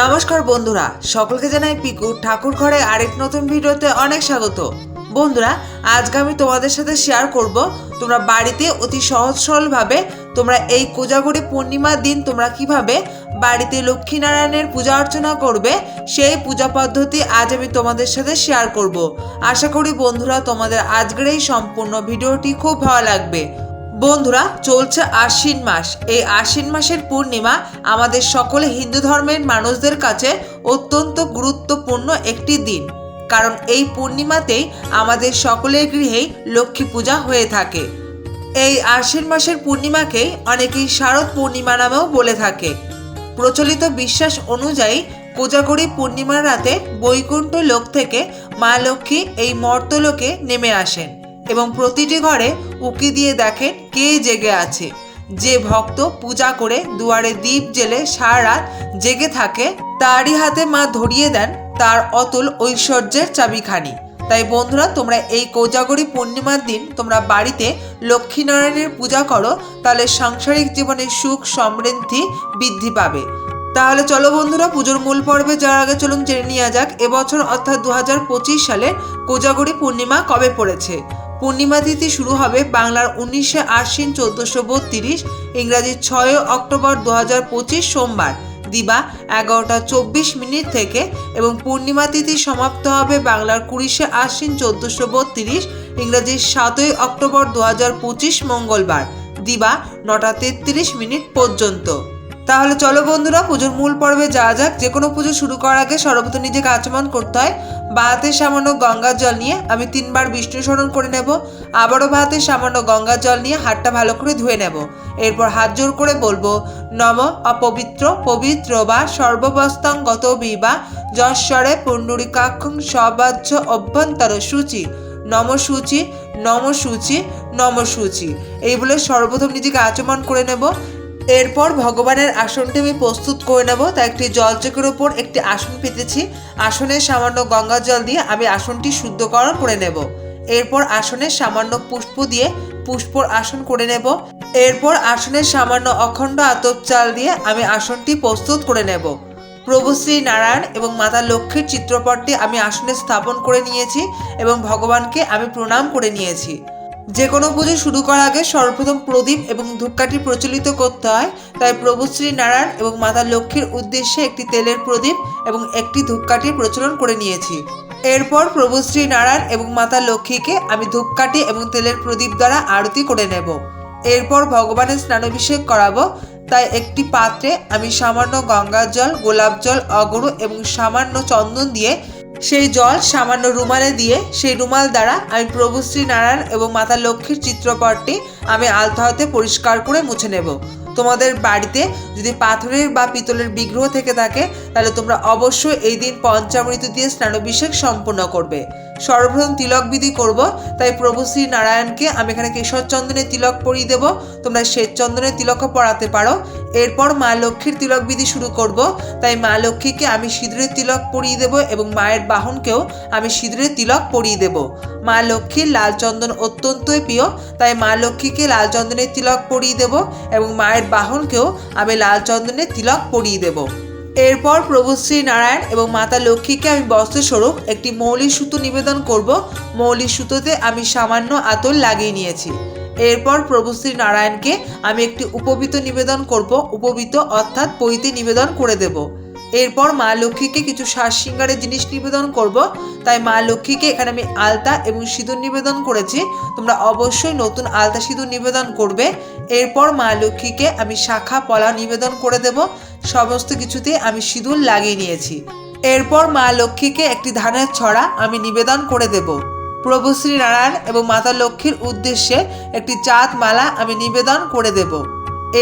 নমস্কার বন্ধুরা, সকলকে জানাই পিকু ঠাকুর ঘরে আরেক নতুন ভিডিওতে অনেক স্বাগত। বন্ধুরা, আজকে আমি তোমাদের সাথে শেয়ার করব, তোমরা বাড়িতে অতি সহজ সরলভাবে তোমরা এই কোজাগরি পূর্ণিমার দিন তোমরা কীভাবে বাড়িতে লক্ষ্মীনারায়ণের পূজা অর্চনা করবে, সেই পূজা পদ্ধতি আজ আমি তোমাদের সাথে শেয়ার করব। আশা করি বন্ধুরা, তোমাদের আজকের এই সম্পূর্ণ ভিডিওটি খুব ভালো লাগবে। বন্ধুরা, চলছে আশ্বিন মাস। এই আশ্বিন মাসের পূর্ণিমা আমাদের সকলে হিন্দু ধর্মের মানুষদের কাছে অত্যন্ত গুরুত্বপূর্ণ একটি দিন। কারণ এই পূর্ণিমাতেই আমাদের সকলের গৃহেই লক্ষ্মী পূজা হয়ে থাকে। এই আশ্বিন মাসের পূর্ণিমাকেই অনেকেই শারদ পূর্ণিমা নামেও বলে থাকে। প্রচলিত বিশ্বাস অনুযায়ী কোজাগরি পূর্ণিমার রাতে বৈকুণ্ঠ লোক থেকে মা লক্ষ্মী এই মর্তলোকে নেমে আসেন। এবং প্রতিটি ঘরে উকি দিয়ে দেখেন কে জেগে আছে। যে ভক্ত পূজা করে দুয়ারে দ্বীপ জেলে সারা রাত জেগে থাকে, তারই হাতে মা ধরিয়ে দেন তার অতুল ঐশ্বর্যের চাবিখানি। তাই বন্ধুরা, তোমরা এই কোজাগরি পূর্ণিমার দিন তোমরা বাড়িতে লক্ষ্মীনারায়ণের পূজা করো, তাহলে সাংসারিক জীবনে সুখ, সমৃদ্ধি বৃদ্ধি পাবে। তাহলে চলো বন্ধুরা, পুজোর মূল পর্বে যাওয়ার আগে চলুন জেনে নেওয়া যাক, এবছর অর্থাৎ দু হাজার পঁচিশ সালে কোজাগরী পূর্ণিমা কবে পড়েছে। পূর্ণিমা তিথি শুরু হবে বাংলার উনিশে আশ্বিন চোদ্দশো বত্রিশ, ইংরাজি ছয় অক্টোবর দু সোমবার। দিবা এগারোটা চব্বিশ মিনিট থেকে এবং পূর্ণিমা তিথি সমাপ্ত হবে বাংলার কুড়িশে আশ্বিন চোদ্দশো বত্রিশ, ইংরাজি সাতই অক্টোবর দু মঙ্গলবার। দিবা নটা তেত্রিশ মিনিট পর্যন্ত। তাহলে চলো বন্ধুরা, পুজোর মূল পর্বে যাওয়া যাক। যে কোনো পুজো শুরু করার আগে সর্বপ্রথম নিজেকে আচমন করতে হয়। বাহাতে সামান্য গঙ্গার জল নিয়ে আমি তিনবার বিষ্ণু স্মরণ করে নেব। আবারও বাহাতে সামান্য গঙ্গার জল নিয়ে হাতটা ভালো করে ধুয়ে নেব। এরপর হাত জোর করে বলব, নম অপবিত্র পবিত্র বা সর্ববস্তং গত বিবা যশ্বরে পুণ্ডরিকাক্ষং সবাহ্য অভ্যন্তর সূচি। নম সূচি নম সূচি নম সূচি। এই বলে সর্বপ্রথম নিজেকে আচমন করে নেব। এরপর ভগবানের আসনটি আমি প্রস্তুত করে নেব। তাই একটি জলচকের উপর একটি আসন পেতেছি। আসনে সামান্য গঙ্গা জল দিয়ে আমি আসনটি শুদ্ধকরণ করে নেব। এরপর আসনে সামান্য পুষ্প দিয়ে পুষ্পর আসন করে নেব। এরপর আসনের সামান্য অখণ্ড আতপ চাল দিয়ে আমি আসনটি প্রস্তুত করে নেব। প্রভু শ্রী নারায়ণ এবং মাতা লক্ষ্মীর চিত্রপটটি আমি আসনে স্থাপন করে নিয়েছি এবং ভগবানকে আমি প্রণাম করে নিয়েছি। যে কোনো পুজো শুরু করার আগে সর্বপ্রথম প্রদীপ এবং ধূপকাঠি প্রচলিত করতে হয়। তাই প্রভু শ্রী নারায়ণ এবং মাতা লক্ষ্মীর উদ্দেশ্যে একটি তেলের প্রদীপ এবং একটি ধূপকাঠির প্রচলন করে নিয়েছি। এরপর প্রভু শ্রী নারায়ণ এবং মাতা লক্ষ্মীকে আমি ধূপকাঠি এবং তেলের প্রদীপ দ্বারা আরতি করে নেব। এরপর ভগবানের স্নানাভিষেক করাবো। তাই একটি পাত্রে আমি সামান্য গঙ্গার জল, গোলাপ জল, অগরু এবং সামান্য চন্দন দিয়ে সেই জল সামান্য রুমালে দিয়ে সেই রুমাল দ্বারা আমি প্রভু শ্রী নারায়ণ এবং মাতা লক্ষ্মীর চিত্রপটটি আমি আলতা পরিষ্কার করে মুছে নেব। তোমাদের বাড়িতে যদি পাথরের বা পিতলের বিগ্রহ থেকে থাকে, তাহলে তোমরা অবশ্যই এই দিন পঞ্চামৃত দিয়ে স্নানাভিষেক সম্পূর্ণ করবে। সর্বপ্রথম তিলক বিধি করব, তাই প্রভু শ্রী নারায়ণকে আমি এখানে কেশর চন্দনের তিলক পরিয়ে দেব। তোমরা শ্বেত চন্দনের তিলকও পড়াতে পারো। এরপর মা লক্ষ্মীর তিলক বিধি শুরু করব। তাই মা লক্ষ্মীকে আমি সিঁদুরের তিলক পরিয়ে দেব এবং মায়ের বাহনকেও আমি সিঁদুরের তিলক পরিয়ে দেব। মা লক্ষ্মীর লাল চন্দন অত্যন্তই প্রিয়। তাই মা লক্ষ্মীকে লাল চন্দনের তিলক পরিয়ে দেব এবং মায়ের বাহনকেও আমি লাল চন্দনের তিলক পরিয়ে দেব। এরপর প্রভু শ্রী নারায়ণ এবং মাতা লক্ষ্মীকে আমি বস্ত্রস্বরূপ একটি মৌলিক সুতো নিবেদন করব। মৌলিক সুতোতে আমি সামান্য আতর লাগিয়ে নিয়েছি। এরপর প্রভু শ্রী নারায়ণকে আমি একটি উপবিত নিবেদন করব, উপবিত অর্থাৎ পৈতে নিবেদন করে দেব। এরপর মা লক্ষ্মীকে কিছু শ্বাস সিঙ্গারের জিনিস নিবেদন করব, তাই মা লক্ষ্মীকে এখানে আমি আলতা এবং সিঁদুর নিবেদন করেছি। তোমরা অবশ্যই নতুন আলতা সিঁদুর নিবেদন করবে। এরপর মা লক্ষ্মীকে আমি শাখা পলা নিবেদন করে দেব। সমস্ত কিছুতে আমি সিঁদুর লাগিয়ে নিয়েছি। এরপর মা লক্ষ্মীকে একটি ধানের ছড়া আমি নিবেদন করে দেব। প্রভু শ্রী নারায়ণ এবং মাতা লক্ষ্মীর উদ্দেশ্যে একটি চাঁদ মালা আমি নিবেদন করে দেব।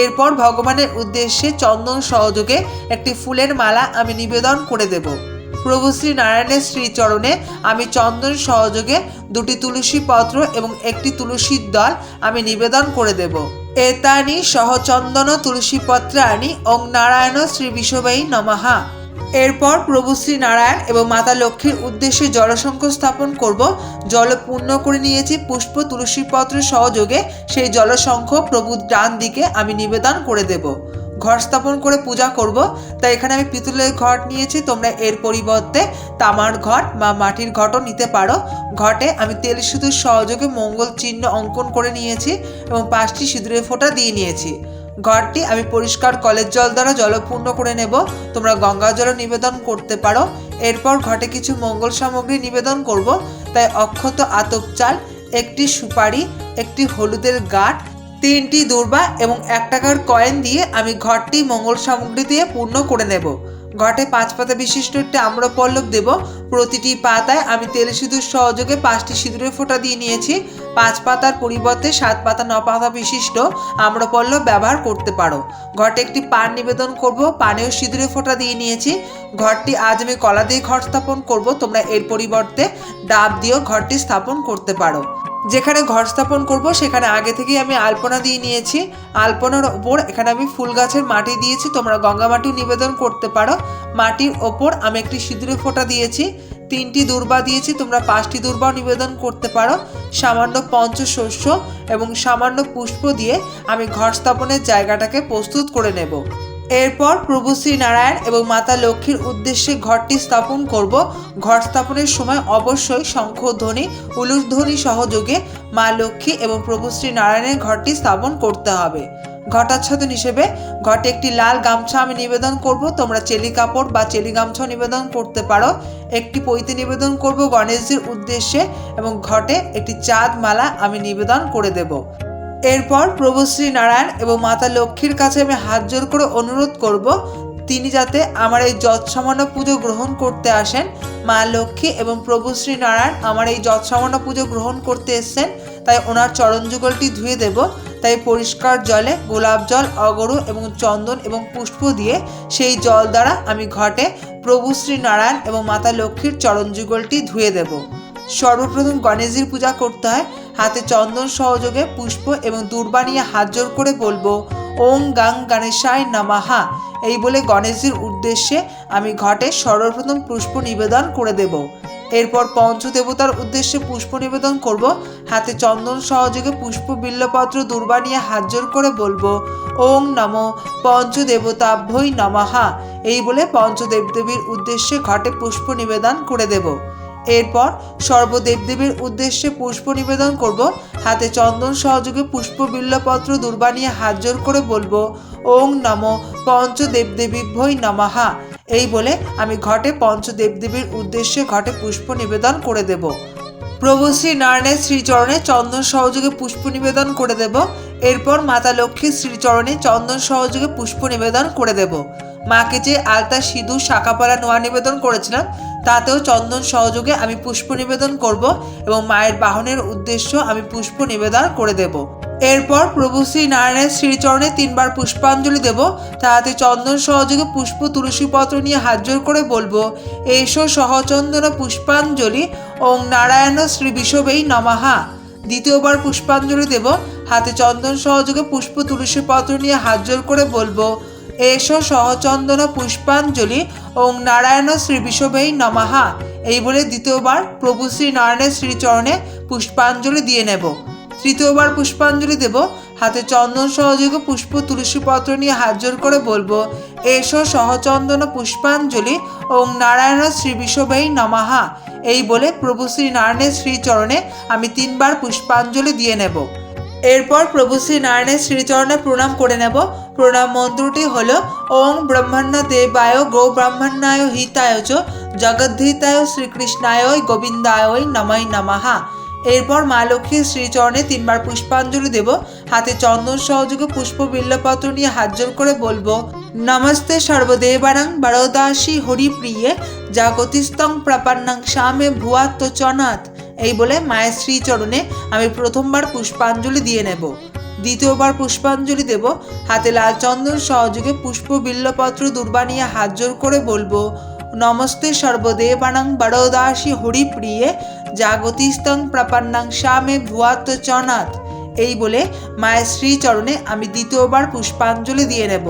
এরপর ভগবানের উদ্দেশ্যে চন্দন সহযোগে একটি ফুলের মালা আমি নিবেদন করে দেব। প্রভু শ্রী নারায়ণের শ্রীচরণে আমি চন্দন সহযোগে দুটি তুলসী পত্র এবং একটি তুলসীর দল আমি নিবেদন করে দেব। এতানি সহচন্দন তুলসী পত্রানি ওং নারায়ণ শ্রী বিশ্ববাই নমহা এরপর প্রভু শ্রী নারায়ণ এবং মাতা লক্ষ্মীর উদ্দেশ্যে জলসংখ্য স্থাপন করব। জল পূর্ণ করে নিয়েছি, পুষ্প তুলসী পত্র সহযোগে সেই জলসংখ্য প্রভুর ডান দিকে আমি নিবেদন করে দেব। ঘর স্থাপন করে পূজা করব। তাই এখানে আমি পিতলের ঘট নিয়েছি, তোমরা এর পরিবর্তে তামার ঘট বা মাটির ঘটও নিতে পারো। ঘটে আমি তেল সিঁদুর সহযোগে মঙ্গল চিহ্ন অঙ্কন করে নিয়েছি এবং পাঁচটি সিঁদুরের ফোঁটা দিয়ে নিয়েছি। ঘরটি আমি পরিষ্কার কলের জল দ্বারা জলপূর্ণ করে নেব। তোমরা গঙ্গা জল নিবেদন করতে পারো। এরপর ঘটে কিছু মঙ্গল সামগ্রী নিবেদন করব। তাই অক্ষত আতপ চাল, একটি সুপারি, একটি হলুদের গাঠ তিনটি দূর্বা এবং এক টাকার কয়েন দিয়ে আমি ঘরটি মঙ্গল সামগ্রী দিয়ে পূর্ণ করে নেব। ঘটে পাঁচ পাতা বিশিষ্ট একটি আম্রপল্লব দেব। প্রতিটি পাতায় আমি তেল সিঁদুর সহযোগে পাঁচটি সিঁদুরের ফোঁটা দিয়ে নিয়েছি। পাঁচ পাতার পরিবর্তে সাত পাতা ন পাতা বিশিষ্ট আম্রপল্লব ব্যবহার করতে পারো। ঘটে একটি পান নিবেদন করব, পানেও সিঁদুরের ফোঁটা দিয়ে নিয়েছি। ঘরটি আজ আমি কলা দিয়ে ঘর স্থাপন করব, তোমরা এর পরিবর্তে ডাব দিয়েও ঘরটি স্থাপন করতে পারো। যেখানে ঘর স্থাপন করব, সেখানে আগে থেকেই আমি আলপনা দিয়ে নিয়েছি। আলপনার ওপর এখানে আমি ফুল গাছের মাটি দিয়েছি, তোমরা গঙ্গা মাটি নিবেদন করতে পারো। মাটির ওপর আমি একটি সিঁদুরে ফোঁটা দিয়েছি, তিনটি দুর্বা দিয়েছি, তোমরা পাঁচটি দুর্বাও নিবেদন করতে পারো। সামান্য পঞ্চশস্য এবং সামান্য পুষ্প দিয়ে আমি ঘর স্থাপনের জায়গাটাকে প্রস্তুত করে নেব। এরপর প্রভু শ্রী নারায়ণ এবং মাতা লক্ষ্মীর উদ্দেশ্যে ঘরটি স্থাপন করব। ঘর স্থাপনের সময় অবশ্যই শঙ্খধ্বনি, উলুধ্বনি সহযোগে মা লক্ষ্মী এবং প্রভু শ্রী নারায়ণের ঘরটি স্থাপন করতে হবে। ঘটাচ্ছাদন হিসেবে ঘটে একটি লাল গামছা আমি নিবেদন করব। তোমরা চেলি কাপড় বা চেলি গামছা নিবেদন করতে পারো। একটি পৈতে নিবেদন করব গণেশজির উদ্দেশ্যে এবং ঘটে একটি চাঁদ মালা আমি নিবেদন করে দেব। এরপর প্রভু শ্রী নারায়ণ এবং মাতা লক্ষ্মীর কাছে আমি হাত জোর করে অনুরোধ করব, তিনি যাতে আমার এই যৎসামান্য পুজো গ্রহণ করতে আসেন। মা লক্ষ্মী এবং প্রভু শ্রী নারায়ণ আমার এই যৎসামান্য পুজো গ্রহণ করতে এসছেন, তাই ওনার চরণ যুগলটি ধুয়ে দেব। তাই পরিষ্কার জলে গোলাপ জল, অগরু এবং চন্দন এবং পুষ্প দিয়ে সেই জল দ্বারা আমি ঘটে প্রভু শ্রী নারায়ণ এবং মাতা লক্ষ্মীর চরণ যুগলটি ধুয়ে দেব। সর্বপ্রথম গণেশজির পূজা করতে হয়। হাতে চন্দন সহযোগে পুষ্প এবং দূর্বা নিয়ে হাত জোর করে বলব ওং গাং গণেশায় নামাহা এই বলে গণেশজির উদ্দেশ্যে আমি ঘটে সর্বপ্রথম পুষ্প নিবেদন করে দেব। এরপর পঞ্চদেবতার উদ্দেশ্যে পুষ্প নিবেদন করব। হাতে চন্দন সহযোগে পুষ্প বিল্লপত্র দূর্বা নিয়ে হাত জোর করে বলব, ওং নম পঞ্চদেবতাভ্যই নমাহা এই বলে পঞ্চদেবদেবীর উদ্দেশ্যে ঘটে পুষ্প নিবেদন করে দেব। এরপর সর্বদেবদেবীর উদ্দেশ্যে পুষ্প নিবেদন করব। হাতে চন্দন সহযোগে পুষ্প বিল্লপত্র দূর্বা নিয়ে হাত জোর করে বলব, ওং নম ভৈ নমাহা এই বলে আমি ঘটে পঞ্চদেবদেবীর উদ্দেশ্যে ঘটে পুষ্প নিবেদন করে দেব। প্রভু শ্রী নারায়ণের শ্রীচরণে চন্দন সহযোগে পুষ্প নিবেদন করে দেব। এরপর মাতা লক্ষ্মীর শ্রীচরণে চন্দন সহযোগে পুষ্প নিবেদন করে দেব। মাকে যে আলতা সিঁদুর শাখাপালা নোয়া নিবেদন করেছিলাম, তাতেও চন্দন সহযোগে আমি পুষ্প নিবেদন করব এবং মায়ের বাহনের উদ্দেশ্য আমি পুষ্প নিবেদন করে দেব। এরপর প্রভু শ্রী নারায়ণের শ্রীচরণে তিনবার পুষ্পাঞ্জলি দেব, তাহাতে চন্দন সহযোগে পুষ্প তুলসী পত্র নিয়ে হাত জোর করে বলব, এসো সহচন্দন পুষ্পাঞ্জলি, ওং নারায়ণ শ্রী বিষবেই নমাহা দ্বিতীয়বার পুষ্পাঞ্জলি দেব, হাতে চন্দন সহযোগে পুষ্প তুলসী পত্র নিয়ে হাত করে বলব এসো সহচন্দন পুষ্পাঞ্জলি ওং নারায়ণ শ্রী বিষবেই নমাহা এই বলে দ্বিতীয়বার প্রভু শ্রী নারায়ণের শ্রীচরণে পুষ্পাঞ্জলি দিয়ে নেব। তৃতীয়বার পুষ্পাঞ্জলি দেব। হাতে চন্দন সহযোগে পুষ্প তুলসী পত্র নিয়ে হাত জোর করে বলব, এসো সহচন্দন পুষ্পাঞ্জলি ওং নারায়ণ শ্রী বিষবেই নমাহা এই বলে প্রভু শ্রী নারায়ণের শ্রীচরণে আমি তিনবার পুষ্পাঞ্জলি দিয়ে নেব। এরপর প্রভু শ্রী নারায়ণের শ্রীচরণে প্রণাম করে নেব। প্রণাম মন্ত্রটি হল, ওং ব্রহ্মণ্য দেবায় গো ব্রাহ্মণ্যায় হিতায় জগদ্ধিতায় শ্রীকৃষ্ণায় গোবিন্দায় নময় নমাহা এরপর মা লক্ষ্মীর শ্রীচরণে তিনবার পুষ্পাঞ্জলি দেব। হাতে চন্দন সহযোগে পুষ্প বিল্লপত্র নিয়ে হাত জোর করে বলব, নমস্তে সর্বদেবারাং বরদাসী হরিপ্রিয়ে জাগতিস্তং প্রাপান্নাং স্বামে ভুয়াত্ম চনাথ। এই বলে মায়ের শ্রীচরণে আমি প্রথমবার পুষ্পাঞ্জলি দিয়ে নেব। দ্বিতীয়বার পুষ্পাঞ্জলি দেব। হাতে লাল চন্দন সহযোগে পুষ্প বিল্লপত্র দুর্বা নিয়ে হাত জোর করে বলব, নমস্তে সর্বদেবানাং বরদাসী হরিপ্রিয়ে জাগতিস্তং প্রাপান্নাং শ্যামে ভুয়াত্ম চনাথ এই বলে মায়ের শ্রীচরণে আমি দ্বিতীয়বার পুষ্পাঞ্জলি দিয়ে নেব।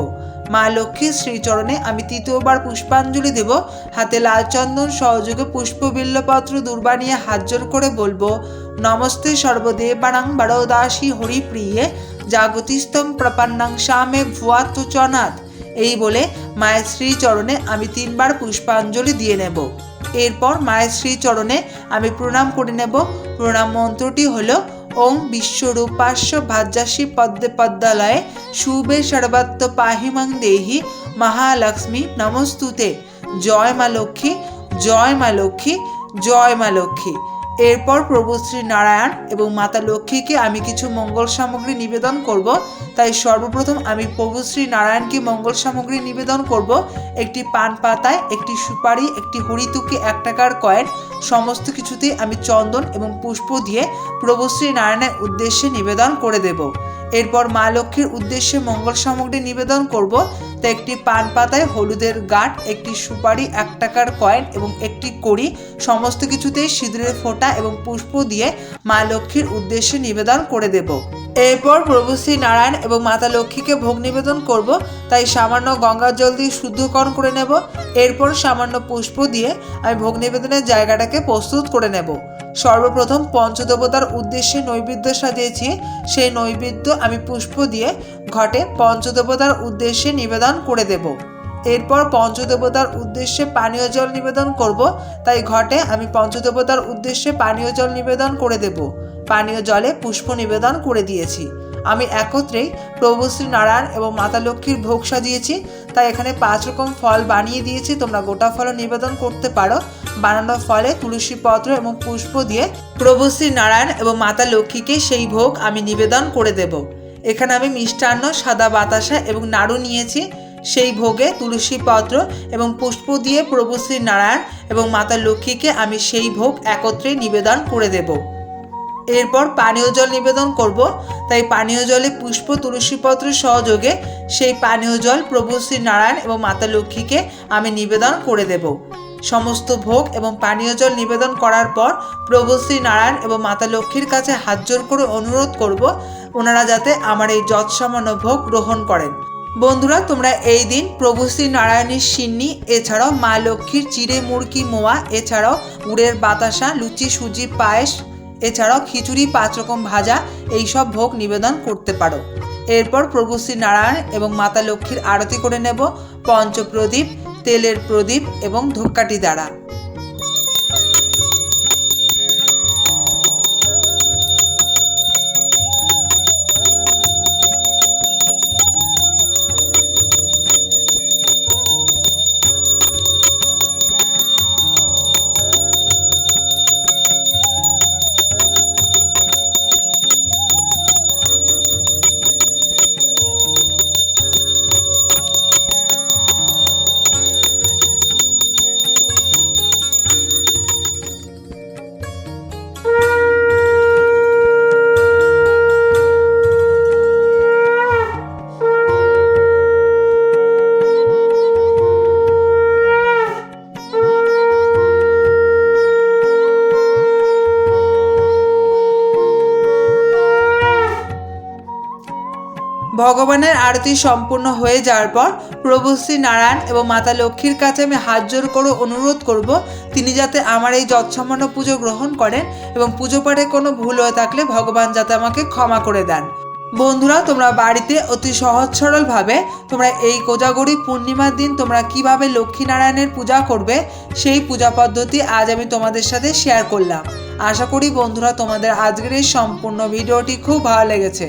মা লক্ষ্মীর শ্রীচরণে আমি তৃতীয়বার পুষ্পাঞ্জলি দেব। হাতে লাল চন্দন, সহযোগে পুষ্পবিল্লপত্র দুর্বানিয়ে হাত জোর করে বলব, নমস্তে সর্বদেবানাং বড়দাসী হরিপ্রিয়ে জাগতিস্তং প্রপন্নাং শ্যামে ভুয়াত চনাথ এই বলে মায়ের শ্রীচরণে আমি তিনবার পুষ্পাঞ্জলি দিয়ে নেব। এরপর মায়ের শ্রীচরণে আমি প্রণাম করে নেব। প্রণাম মন্ত্রটি হলো ওং বিশ্বরূপাস্য ভাজ্যাসী পদ্মে পদ্মালয়ে শুভে সর্বাত্ম পাহিমাং দেহি মহালক্ষ্মী নমস্তুতে। জয় মা লক্ষ্মী, জয় মা লক্ষ্মী, জয় মা লক্ষ্মী। এরপর প্রভু শ্রী নারায়ণ এবং মাতা লক্ষ্মীকে আমি কিছু মঙ্গল সামগ্রী নিবেদন করব। তাই সর্বপ্রথম আমি প্রভু শ্রী নারায়ণকে মঙ্গল সামগ্রী নিবেদন করব। একটি পান পাতায়, একটি সুপারি, একটি হরিতুকে এক টাকার কয়েন, সমস্ত কিছুতেই আমি চন্দন এবং পুষ্প দিয়ে প্রভু শ্রী নারায়ণের উদ্দেশ্যে নিবেদন করে দেব। এরপর মা লক্ষ্মীর উদ্দেশ্যে মঙ্গল সামগ্রী নিবেদন করব। তা একটি পান পাতায় হলুদের গাঁট, একটি সুপারি, এক টাকার কয়েন এবং একটি কড়ি, সমস্ত কিছুতেই সিঁদুরের ফোঁটা এবং পুষ্প দিয়ে মা লক্ষ্মীর উদ্দেশ্যে নিবেদন করে দেব। এরপর প্রভু শ্রী নারায়ণ এবং মাতা লক্ষ্মীকে ভোগ নিবেদন করব। তাই সামান্য গঙ্গা জল দিয়ে শুদ্ধকরণ করে নেব। এরপর সামান্য পুষ্প দিয়ে আমি ভোগ নিবেদনের জায়গাটাকে প্রস্তুত করে নেব। সর্বপ্রথম পঞ্চদেবতার উদ্দেশ্যে নৈবেদ্য সাজিয়েছি। সেই নৈবেদ্য আমি পুষ্প দিয়ে ঘটে পঞ্চদেবতার উদ্দেশ্যে নিবেদন করে দেব। এরপর পঞ্চদেবতার উদ্দেশ্যে পানীয় জল নিবেদন করব। তাই ঘটে আমি পঞ্চদেবতার উদ্দেশ্যে পানীয় জল নিবেদন করে দেব। পানীয় জলে পুষ্প নিবেদন করে দিয়েছি। আমি একত্রেই প্রভু শ্রী নারায়ণ এবং মাতা লক্ষ্মীর ভোগ সাজিয়েছি। তাই এখানে পাঁচ রকম ফল বানিয়ে দিয়েছি। তোমরা গোটা ফলও নিবেদন করতে পারো। বানানো ফলে তুলসী পত্র এবং পুষ্প দিয়ে প্রভু নারায়ণ এবং মাতা লক্ষ্মীকে সেই ভোগ আমি নিবেদন করে দেব। এখানে আমি মিষ্টান্ন, সাদা বাতাসা এবং নাড়ু নিয়েছি। সেই ভোগে তুলসী পত্র এবং পুষ্প দিয়ে প্রভু নারায়ণ এবং মাতা লক্ষ্মীকে আমি সেই ভোগ একত্রে নিবেদন করে দেবো। এরপর পানীয় জল নিবেদন করব। তাই পানীয় জলে পুষ্প তুলসীপত্র সহযোগে সেই পানীয় জল প্রভু শ্রী নারায়ণ এবং মাতা লক্ষ্মীকে আমি নিবেদন করে দেব। সমস্ত ভোগ এবং পানীয় জল নিবেদন করার পর প্রভু শ্রী নারায়ণ এবং মাতা লক্ষ্মীর কাছে হাত জোর করে অনুরোধ করব, ওনারা যাতে আমার এই যৎসামান্য ভোগ গ্রহণ করেন। বন্ধুরা, তোমরা এই দিন প্রভু শ্রী নারায়ণের সিন্নি, এছাড়াও মা লক্ষ্মীর চিড়ে মুরকি মোয়া, এছাড়াও উড়ের বাতাসা, লুচি, সুজি, পায়েস এছাড়াও খিচুড়ি, পাঁচ রকম ভাজা, এইসব ভোগ নিবেদন করতে পারো। এরপর প্রভু শ্রী নারায়ণ এবং মাতা লক্ষ্মীর আরতি করে নেব। পঞ্চপ্রদীপ, তেলের প্রদীপ এবং ধূপকাঠি দ্বারা। ভগবানের আরতি সম্পূর্ণ হয়ে যাওয়ার পর প্রভু শ্রী নারায়ণ এবং মাতা লক্ষ্মীর কাছে আমি হাত জোর করে অনুরোধ করব, তিনি যাতে আমার এই যৎসামান্য পুজো গ্রহণ করেন এবং পুজো পাঠে কোনো ভুল হয়ে থাকলে ভগবান যাতে আমাকে ক্ষমা করে দেন। বন্ধুরা, তোমরা বাড়িতে অতি সহজ সরলভাবে তোমরা এই কোজাগরি পূর্ণিমার দিন তোমরা কীভাবে লক্ষ্মীনারায়ণের পূজা করবে, সেই পূজা পদ্ধতি আজ আমি তোমাদের সাথে শেয়ার করলাম। আশা করি বন্ধুরা, তোমাদের আজকের এই সম্পূর্ণ ভিডিওটি খুব ভালো লেগেছে।